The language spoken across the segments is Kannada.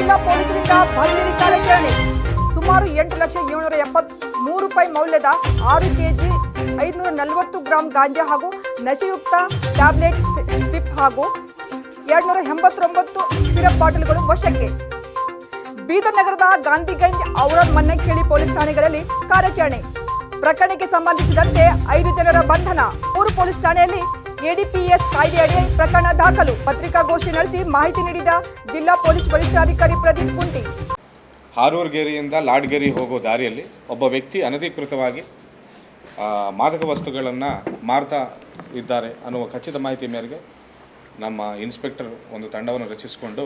ಜಿಲ್ಲಾ ಪೊಲೀಸರಿಂದ ಭರ್ಜರಿ ಕಾರ್ಯಾಚರಣೆ ಸುಮಾರು ಎಂಟು ಲಕ್ಷ ಏಳ್ನೂರ ಎಪ್ಪತ್ತ್ ಮೂರು ರೂಪಾಯಿ ಮೌಲ್ಯದ ಆರು ಕೆಜಿ ಐದುನೂರ ನಲವತ್ತು ಗ್ರಾಂ ಗಾಂಜಾ ಹಾಗೂ ನಶೆಯುಕ್ತ ಟ್ಯಾಬ್ಲೆಟ್ ಸ್ಲಿಪ್ ಹಾಗೂ ಎರಡ್ನೂರ ಎಂಬತ್ತೊಂಬತ್ತು ಸಿರಪ್ ಬಾಟಲ್ಗಳು ವಶಕ್ಕೆ. ಬೀದರ್ ನಗರದ ಗಾಂಧಿಗಂಜ್ ಔರಾದ್ ಮನ್ನಕ್ಕೇಳಿ ಪೊಲೀಸ್ ಠಾಣೆಗಳಲ್ಲಿ ಕಾರ್ಯಾಚರಣೆ. ಪ್ರಕರಣಕ್ಕೆ ಸಂಬಂಧಿಸಿದಂತೆ ಐದು ಜನರ ಬಂಧನ. ಮೂರು ಪೊಲೀಸ್ ಠಾಣೆಯಲ್ಲಿ ಎಡಿಪಿಎಸ್ ಕಾಯ್ದೆಯಡಿ ಪ್ರಕರಣ ದಾಖಲು ಪತ್ರಿಕಾಗೋಷ್ಠಿ ನಡೆಸಿ ಮಾಹಿತಿ ನೀಡಿದ ಜಿಲ್ಲಾ ಪೊಲೀಸ್ ವರಿಷ್ಠಾಧಿಕಾರಿ ಪ್ರದೀಪ್ ಕುಂಟಿ. ಹಾರೂರ್ಗೇರಿಯಿಂದ ಲಾಡ್ಗೇರಿ ಹೋಗೋ ದಾರಿಯಲ್ಲಿ ಒಬ್ಬ ವ್ಯಕ್ತಿ ಅನಧಿಕೃತವಾಗಿ ಮಾದಕ ವಸ್ತುಗಳನ್ನು ಮಾರ್ತಾ ಇದ್ದಾರೆ ಅನ್ನುವ ಖಚಿತ ಮಾಹಿತಿ ಮೇರೆಗೆ ನಮ್ಮ ಇನ್ಸ್ಪೆಕ್ಟರ್ ಒಂದು ತಂಡವನ್ನು ರಚಿಸಿಕೊಂಡು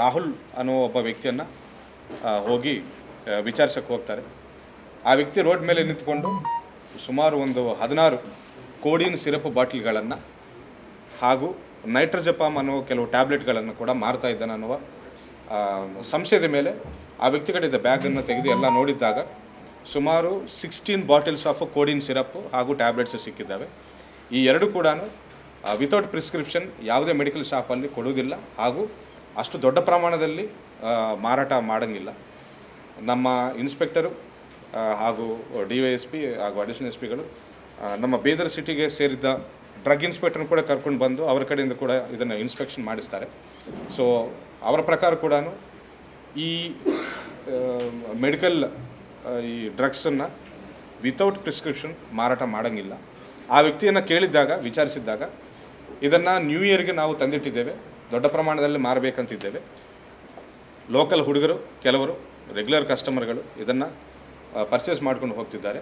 ರಾಹುಲ್ ಅನ್ನುವ ಒಬ್ಬ ವ್ಯಕ್ತಿಯನ್ನು ಹೋಗಿ ವಿಚಾರಿಸಕ್ಕೆ ಹೋಗ್ತಾರೆ. ಆ ವ್ಯಕ್ತಿ ರೋಡ್ ಮೇಲೆ ನಿಂತ್ಕೊಂಡು ಸುಮಾರು ಒಂದು ಹದಿನಾರು ಕೋಡಿನ್ ಸಿರಪ್ ಬಾಟ್ಲಿಗಳನ್ನು ಹಾಗೂ ನೈಟ್ರೋಜಪಾಮ್ ಅನ್ನುವ ಕೆಲವು ಟ್ಯಾಬ್ಲೆಟ್ಗಳನ್ನು ಕೂಡ ಮಾರ್ತಾ ಇದ್ದಾನೆ ಅನ್ನುವ ಸಂಶಯದ ಮೇಲೆ ಆ ವ್ಯಕ್ತಿ ಕಡೆದ ಬ್ಯಾಗನ್ನು ತೆಗೆದು ಎಲ್ಲ ನೋಡಿದ್ದಾಗ ಸುಮಾರು sixteen bottles of codeine syrup ಹಾಗೂ ಟ್ಯಾಬ್ಲೆಟ್ಸ್ ಸಿಕ್ಕಿದ್ದಾವೆ. ಈ ಎರಡು ಕೂಡ ವಿತೌಟ್ ಪ್ರಿಸ್ಕ್ರಿಪ್ಷನ್ ಯಾವುದೇ ಮೆಡಿಕಲ್ ಶಾಪಲ್ಲಿ ಕೊಡುವುದಿಲ್ಲ ಹಾಗೂ ಅಷ್ಟು ದೊಡ್ಡ ಪ್ರಮಾಣದಲ್ಲಿ ಮಾರಾಟ ಮಾಡೋಂಗಿಲ್ಲ. ನಮ್ಮ ಇನ್ಸ್ಪೆಕ್ಟರು ಹಾಗೂ ಡಿ ವೈ ಎಸ್ ಪಿ ಹಾಗೂ ಅಡಿಷನಲ್ ಎಸ್ ಪಿಗಳು ನಮ್ಮ ಬೀದರ್ ಸಿಟಿಗೆ ಸೇರಿದ್ದ ಡ್ರಗ್ ಇನ್ಸ್ಪೆಕ್ಟರ್ನ ಕೂಡ ಕರ್ಕೊಂಡು ಬಂದು ಅವರ ಕಡೆಯಿಂದ ಕೂಡ ಇದನ್ನು ಇನ್ಸ್ಪೆಕ್ಷನ್ ಮಾಡಿಸ್ತಾರೆ. ಸೊ ಅವರ ಪ್ರಕಾರ ಕೂಡ ಈ ಮೆಡಿಕಲ್ ಈ ಡ್ರಗ್ಸನ್ನು ವಿತೌಟ್ ಪ್ರಿಸ್ಕ್ರಿಪ್ಷನ್ ಮಾರಾಟ ಮಾಡೋಂಗಿಲ್ಲ. ಆ ವ್ಯಕ್ತಿಯನ್ನು ಕೇಳಿದ್ದಾಗ, ವಿಚಾರಿಸಿದ್ದಾಗ ಇದನ್ನು ನ್ಯೂ ಇಯರ್ಗೆ ನಾವು ತಂದಿಟ್ಟಿದ್ದೇವೆ. ದೊಡ್ಡ ಪ್ರಮಾಣದಲ್ಲಿ ಮಾರಬೇಕಂತಿದ್ದೇವೆ. ಲೋಕಲ್ ಹುಡುಗರು, ಕೆಲವರು ರೆಗ್ಯುಲರ್ ಕಸ್ಟಮರ್ಗಳು ಇದನ್ನು ಪರ್ಚೇಸ್ ಮಾಡ್ಕೊಂಡು ಹೋಗ್ತಿದ್ದಾರೆ.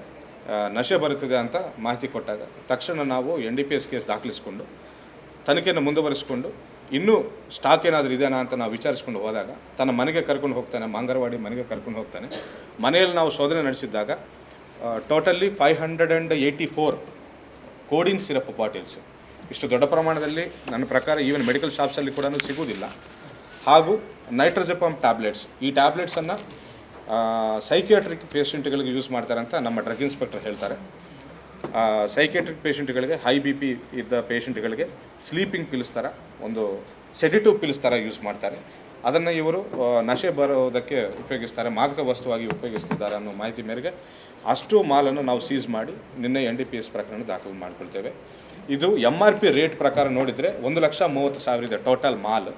ನಶೆ ಬರುತ್ತಿದೆ ಅಂತ ಮಾಹಿತಿ ಕೊಟ್ಟಾಗ ತಕ್ಷಣ ನಾವು N D P S case ದಾಖಲಿಸಿಕೊಂಡು, ತನಿಖೆಯನ್ನು ಮುಂದುವರಿಸಿಕೊಂಡು, ಇನ್ನೂ ಸ್ಟಾಕ್ ಏನಾದರೂ ಇದೆಯಾ ಅಂತ ನಾವು ವಿಚಾರಿಸ್ಕೊಂಡು ಹೋದಾಗ ತನ್ನ ಮನೆಗೆ ಕರ್ಕೊಂಡು ಹೋಗ್ತಾನೆ ಮಾಂಗರವಾಡಿ ಮನೆಗೆ ಕರ್ಕೊಂಡು ಹೋಗ್ತಾನೆ. ಮನೆಯಲ್ಲಿ ನಾವು ಶೋಧನೆ ನಡೆಸಿದ್ದಾಗ totally five hundred and eighty four codeine syrup bottles ಇಷ್ಟು ದೊಡ್ಡ ಪ್ರಮಾಣದಲ್ಲಿ ನನ್ನ ಪ್ರಕಾರ ಈವನ್ ಮೆಡಿಕಲ್ ಶಾಪ್ಸಲ್ಲಿ ಕೂಡ ಸಿಗುವುದಿಲ್ಲ. ಹಾಗೂ ನೈಟ್ರೋಜಪಾಮ್ ಟ್ಯಾಬ್ಲೆಟ್ಸ್ ಈ ಟ್ಯಾಬ್ಲೆಟ್ಸನ್ನು ಸೈಕಿಯಾಟ್ರಿಕ್ ಪೇಷಂಟ್ಗಳಿಗೆ ಯೂಸ್ ಮಾಡ್ತಾರೆ ಅಂತ ನಮ್ಮ ಡ್ರಗ್ ಇನ್ಸ್ಪೆಕ್ಟರ್ ಹೇಳ್ತಾರೆ. ಸೈಕಿಯಾಟ್ರಿಕ್ ಪೇಷಂಟ್ಗಳಿಗೆ ಹೈ ಬಿ ಪಿ ಇದ್ದ ಪೇಷಂಟ್ಗಳಿಗೆ ಸ್ಲೀಪಿಂಗ್ ಪಿಲ್ಸ್ ಥರ ಒಂದು ಸೆಡಿಟಿವ್ ಪಿಲ್ಸ್ ಥರ ಯೂಸ್ ಮಾಡ್ತಾರೆ. ಅದನ್ನು ಇವರು ನಶೆ ಬರೋದಕ್ಕೆ ಉಪಯೋಗಿಸ್ತಾರೆ, ಮಾದಕ ವಸ್ತುವಾಗಿ ಉಪಯೋಗಿಸ್ತಿದ್ದಾರೆ ಅನ್ನೋ ಮಾಹಿತಿ ಮೇರೆಗೆ ಅಷ್ಟು ಮಾಲನ್ನು ನಾವು ಸೀಸ್ ಮಾಡಿ ನಿನ್ನೆ ಎನ್ ಡಿ ಪಿ ಎಸ್ ಪ್ರಕರಣ ದಾಖಲು ಮಾಡಿಕೊಳ್ತೇವೆ. ಇದು ಎಂ ಆರ್ ಪಿ ರೇಟ್ ಪ್ರಕಾರ ನೋಡಿದರೆ ಒಂದು ಲಕ್ಷ ಮೂವತ್ತು ಸಾವಿರ ಇದೆ ಟೋಟಲ್ ಮಾಲ್.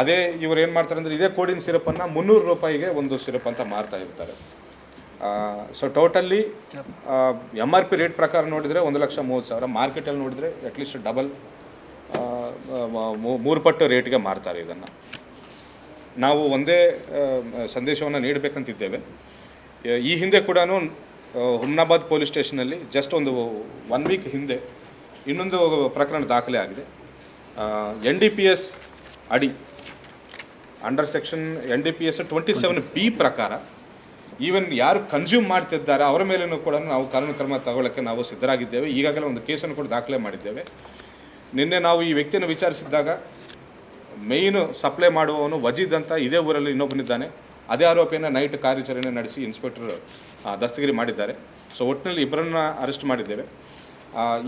ಅದೇ ಇವ್ರು ಏನು ಮಾಡ್ತಾರೆ ಅಂದರೆ ಇದೇ ಕೋಡಿನ ಸಿರಪನ್ನು ಮುನ್ನೂರು ರೂಪಾಯಿಗೆ ಒಂದು ಸಿರಪ್ ಅಂತ ಮಾರ್ತಾ ಇರ್ತಾರೆ. So totally M R P rate ಪ್ರಕಾರ ನೋಡಿದರೆ ಒಂದು ಲಕ್ಷ ಮೂವತ್ತು ಸಾವಿರ. ಮಾರ್ಕೆಟಲ್ಲಿ ನೋಡಿದರೆ ಅಟ್ಲೀಸ್ಟ್ ಡಬಲ್ ಮೂರು ಪಟ್ಟು ರೇಟ್ಗೆ ಮಾರ್ತಾರೆ ಇದನ್ನು. ನಾವು ಒಂದೇ ಸಂದೇಶವನ್ನು ನೀಡಬೇಕಂತಿದ್ದೇವೆ. ಈ ಹಿಂದೆ ಕೂಡ ಹುಮ್ನಾಬಾದ್ ಪೊಲೀಸ್ ಸ್ಟೇಷನಲ್ಲಿ ಜಸ್ಟ್ ಒಂದು ಒನ್ ವೀಕ್ ಹಿಂದೆ ಇನ್ನೊಂದು ಪ್ರಕರಣ ದಾಖಲೆ ಆಗಿದೆ. ಎನ್ ಡಿ ಪಿ ಎಸ್ ಅಡಿ. Under section N D P S twenty seven B ಪ್ರಕಾರ ಈವನ್ ಯಾರು ಕನ್ಸ್ಯೂಮ್ ಮಾಡ್ತಿದ್ದಾರೆ, ಅವರ ಮೇಲೂ ಕೂಡ ನಾವು ಕಾನೂನು ಕ್ರಮ ತಗೊಳ್ಳೋಕ್ಕೆ ನಾವು ಸಿದ್ಧರಾಗಿದ್ದೇವೆ. ಈಗಾಗಲೇ ಒಂದು ಕೇಸನ್ನು ಕೂಡ ದಾಖಲೆ ಮಾಡಿದ್ದೇವೆ. ನಿನ್ನೆ ನಾವು ಈ ವ್ಯಕ್ತಿಯನ್ನು ವಿಚಾರಿಸಿದ್ದಾಗ ಮೇಯ್ನು ಸಪ್ಲೈ ಮಾಡುವವನು ವಜೀದ್ ಅಂತ ಇದೇ ಊರಲ್ಲಿ ಇನ್ನೊಬ್ಬನಿದ್ದಾನೆ. ಅದೇ ಆರೋಪಿಯನ್ನು ನೈಟ್ ಕಾರ್ಯಾಚರಣೆ ನಡೆಸಿ ಇನ್ಸ್ಪೆಕ್ಟರ್ ದಸ್ತಗಿರಿ ಮಾಡಿದ್ದಾರೆ. ಸೊ ಒಟ್ಟಿನಲ್ಲಿ ಇಬ್ಬರನ್ನ ಅರೆಸ್ಟ್ ಮಾಡಿದ್ದೇವೆ.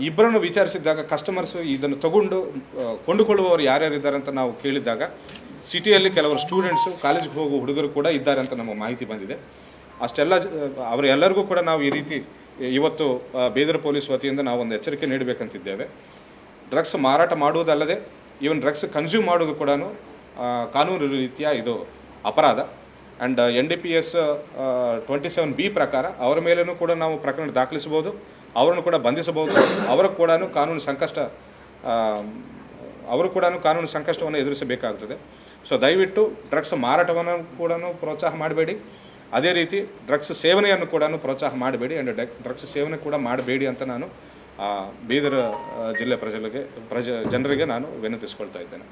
ಇಬ್ಬರನ್ನು ವಿಚಾರಿಸಿದ್ದಾಗ ಕಸ್ಟಮರ್ಸ್ ಇದನ್ನು ತಗೊಂಡು ಕೊಂಡುಕೊಳ್ಳುವವರು ಯಾರ್ಯಾರಿದ್ದಾರೆ ಅಂತ ನಾವು ಕೇಳಿದಾಗ ಸಿಟಿಯಲ್ಲಿ ಕೆಲವರು ಸ್ಟೂಡೆಂಟ್ಸು ಕಾಲೇಜ್ಗೆ ಹೋಗುವ ಹುಡುಗರು ಕೂಡ ಇದ್ದಾರೆ ಅಂತ ನಮ್ಮ ಮಾಹಿತಿ ಬಂದಿದೆ. ಅಷ್ಟೆಲ್ಲ ಅವರೆಲ್ಲರಿಗೂ ಕೂಡ ನಾವು ಈ ರೀತಿ ಇವತ್ತು ಬೇದರ ಪೊಲೀಸ್ ವತಿಯಿಂದ ನಾವು ಒಂದು ಎಚ್ಚರಿಕೆ ನೀಡಬೇಕಂತಿದ್ದೇವೆ. ಡ್ರಗ್ಸ್ ಮಾರಾಟ ಮಾಡುವುದಲ್ಲದೆ ಈವನ್ ಡ್ರಗ್ಸ್ ಕನ್ಸ್ಯೂಮ್ ಮಾಡೋದು ಕೂಡ ಕಾನೂನು ರೀತಿಯ ಇದು ಅಪರಾಧ. And N D P S twenty seven B ಪ್ರಕಾರ, ಅವರ ಮೇಲೂ ಕೂಡ ನಾವು ಪ್ರಕರಣ ದಾಖಲಿಸಬಹುದು. ಅವರನ್ನು ಕೂಡ ಬಂಧಿಸಬಹುದು. ಅವರು ಕೂಡ ಕಾನೂನು ಸಂಕಷ್ಟ ಅವರು ಕೂಡ ಕಾನೂನು ಸಂಕಷ್ಟವನ್ನು ಎದುರಿಸಬೇಕಾಗ್ತದೆ. ಸೊ ದಯವಿಟ್ಟು ಡ್ರಗ್ಸ್ ಮಾರಾಟವನ್ನು ಕೂಡ ಪ್ರೋತ್ಸಾಹ ಮಾಡಬೇಡಿ. ಅದೇ ರೀತಿ ಡ್ರಗ್ಸ್ ಸೇವನೆಯನ್ನು ಕೂಡ ಪ್ರೋತ್ಸಾಹ ಮಾಡಬೇಡಿ ಆ್ಯಂಡ್ ಡ್ರಗ್ಸ್ ಸೇವನೆ ಕೂಡ ಮಾಡಬೇಡಿ ಅಂತ ನಾನು ಬೀದರ್ ಜಿಲ್ಲೆ ಪ್ರಜೆಗಳಿಗೆ, ಪ್ರಜ, ಜನರಿಗೆ ನಾನು ವಿನಂತಿಸ್ಕೊಳ್ತಾ ಇದ್ದೇನೆ.